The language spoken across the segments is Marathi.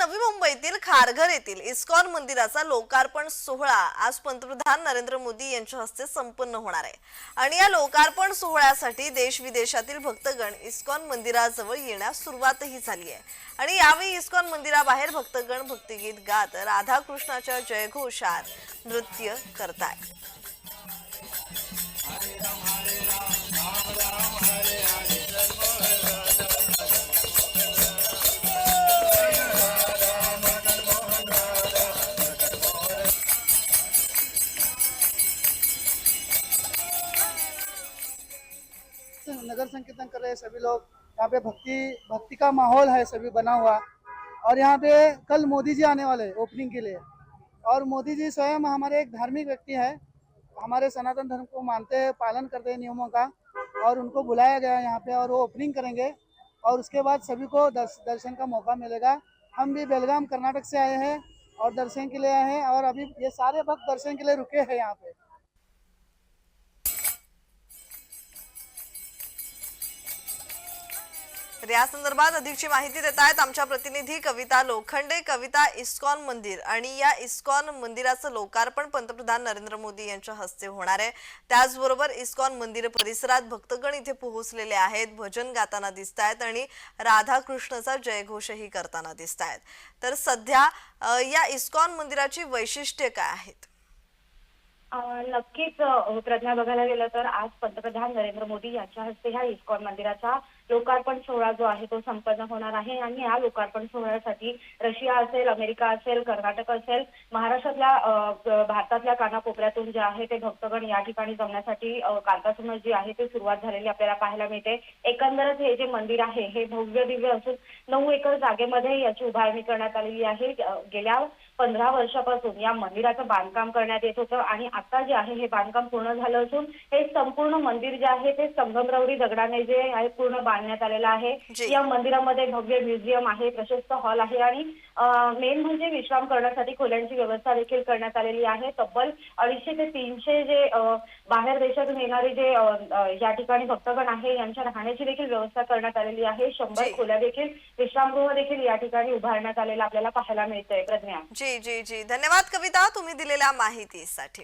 नवी मुंबईतील खारघर येथील इस्कॉन मंदिराचा लोकार्पण सोहळा आज पंतप्रधान नरेंद्र मोदी यांच्या हस्ते संपन्न होणार आहे. आणि या लोकार्पण सोहळ्यासाठी देश विदेशातील भक्तगण इस्कॉन मंदिराजवळ येण्यास सुरुवातही झाली आहे. आणि यावेळी इस्कॉन मंदिराबाहेर भक्तगण भक्तिगीत गात राधाकृष्णाच्या जयघोषात नृत्य करतायत. नगर संकीर्तन कर रहे हैं सभी लोग। यहाँ पे भक्ति भक्ति का माहौल है सभी बना हुआ। और यहाँ पे कल मोदी जी आने वाले ओपनिंग के लिए। और मोदी जी स्वयं हमारे एक धार्मिक व्यक्ति है। हमारे सनातन धर्म को मानते हैं पालन करते हैं नियमों का। और उनको बुलाया गया है यहाँ पे और वो ओपनिंग करेंगे। और उसके बाद सभी को दर्श, दर्शन का मौका मिलेगा। हम भी बेलगाम कर्नाटक से आए हैं और दर्शन के लिए आए हैं। और अभी ये सारे भक्त दर्शन के लिए रुके हैं यहाँ पे। तर या संदर्भात अधिकची माहिती देत आहेत आमच्या प्रतिनिधी कविता लोखंडे. कविता इस्कॉन मंदिर आणि या इस्कॉन मंदिराचं लोकार्पण पंतप्रधान नरेंद्र मोदी यांच्या हस्ते होणार आहे. त्याचबरोबर इस्कॉन मंदिर परिसरात भक्तगण इथे पोहोचलेले आहेत भजन गाताना दिसत आहेत आणि राधाकृष्णचा जयघोषही करताना दिसत आहेत तर सध्या या इस्कॉन मंदिराची वैशिष्ट्ये काय आहेत? नक्कीच प्रज्ञा बघायला गेलं तर आज पंतप्रधान नरेंद्र मोदी यांच्या हस्ते ह्या इस्कॉन मंदिराचा लोकार्पण सोहळा जो आहे तो संपन्न होणार आहे आणि या लोकार्पण सोहळ्यासाठी रशिया असेल अमेरिका असेल कर्नाटक असेल महाराष्ट्रातल्या भारतातल्या कानाकोपऱ्यातून जे आहे ते भक्तगण या ठिकाणी जमण्यासाठी अं, कालपासूनच जी आहे ती सुरुवात झालेली आपल्याला पाहायला मिळते. एकंदरच हे जे मंदिर आहे हे भव्य दिव्य असून नऊ एकर जागेमध्ये याची उभारणी करण्यात आलेली आहे. गेल्या पंधरा वर्षापासून या मंदिराचं बांधकाम करण्यात येत होतं आणि आता जे आहे हे बांधकाम पूर्ण झालं असून हे संपूर्ण मंदिर जे आहे ते संगमरवरी दगडाने जे आहे पूर्ण बांधण्यात आलेलं आहे. या मंदिरामध्ये भव्य म्युझियम आहे प्रशस्त हॉल आहे आणि मेन म्हणजे विश्राम करण्यासाठी खोल्यांची व्यवस्था देखील करण्यात आलेली आहे. तब्बल अडीचशे ते तीनशे जे बाहेर देशातून येणारे जे या ठिकाणी भक्तगण आहे यांच्या राहण्याची देखील व्यवस्था करण्यात आलेली आहे. शंभर. खोल्या देखील विश्रामगृह देखील या ठिकाणी उभारण्यात आलेलं आपल्याला पाहायला मिळतंय. प्रज्ञा. जी जी जी. धन्यवाद कविता तुम्ही दिलेल्या माहितीसाठी.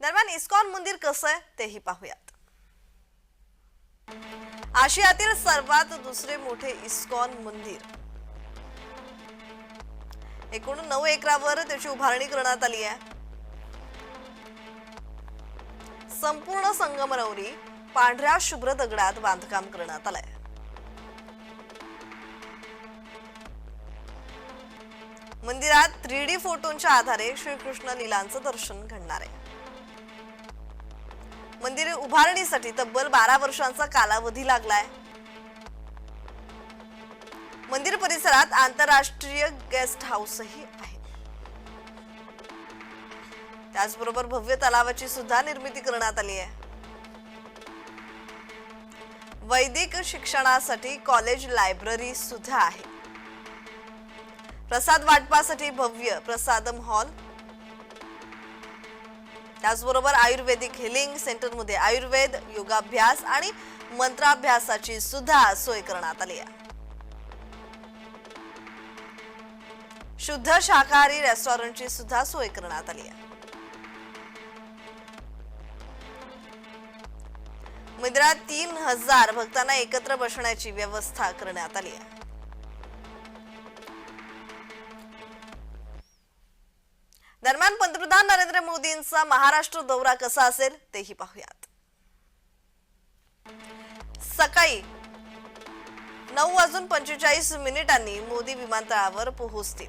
दरम्यान इस्कॉन मंदिर कसं आहे तेही पाहूयात. आशियातील सर्वात दुसरे मोठे इस्कॉन मंदिर. एकूण नऊ एकरावर त्याची उभारणी करण्यात आली आहे. संपूर्ण संगमरवरी पांढऱ्या शुभ्र दगडात बांधकाम करण्यात आलंय. मंदिरात थ्री डी फोटोंच्या आधारे श्रीकृष्ण लीलांचं दर्शन घडणार आहे. मंदिर उभारणीसाठी तब्बल बारा वर्षांचा कालावधी लागलाय. मंदिर परिसरात आंतरराष्ट्रीय गेस्ट हाऊसही आहे. त्याचबरोबर भव्य तलावाची सुद्धा निर्मिती करण्यात आली आहे. वैदिक शिक्षणासाठी कॉलेज लायब्ररी सुद्धा आहे. प्रसाद वाटपासाठी भव्य प्रसादम हॉल. त्याचबरोबर आयुर्वेदिक हिलिंग सेंटरमध्ये आयुर्वेद योगाभ्यास आणि मंत्राभ्यासाची सुद्धा सोय करण्यात आली आहे. शुद्ध शाकाहारी रेस्टॉरंटची सुद्धा सोय करण्यात आली आहे. मंदिरात तीन हजार भक्तांना एकत्र बसण्याची व्यवस्था करण्यात आली आहे. दरम्यान पंतप्रधान नरेंद्र मोदींचा महाराष्ट्र दौरा कसा असेल तेही पाहूयात. सकाळी नऊ वाजून पंचेचाळीस मिनिटांनी मोदी विमानतळावर पोहोचतील.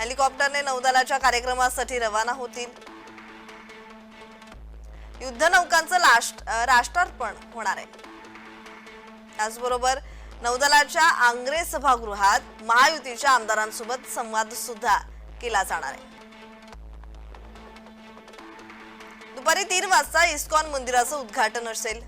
हेलिकॉप्टरने नौदलाच्या कार्यक्रमासाठी रवाना होतील. युद्धनौकांचं लास्ट राष्ट्रार्पण होणार आहे. त्याचबरोबर नौदलाच्या आंग्रे सभागृहात महायुतीच्या आमदारांसोबत संवाद सुद्धा केला जाणार आहे. दुपारी तीन वाजता इस्कॉन मंदिराचं उद्घाटन असेल.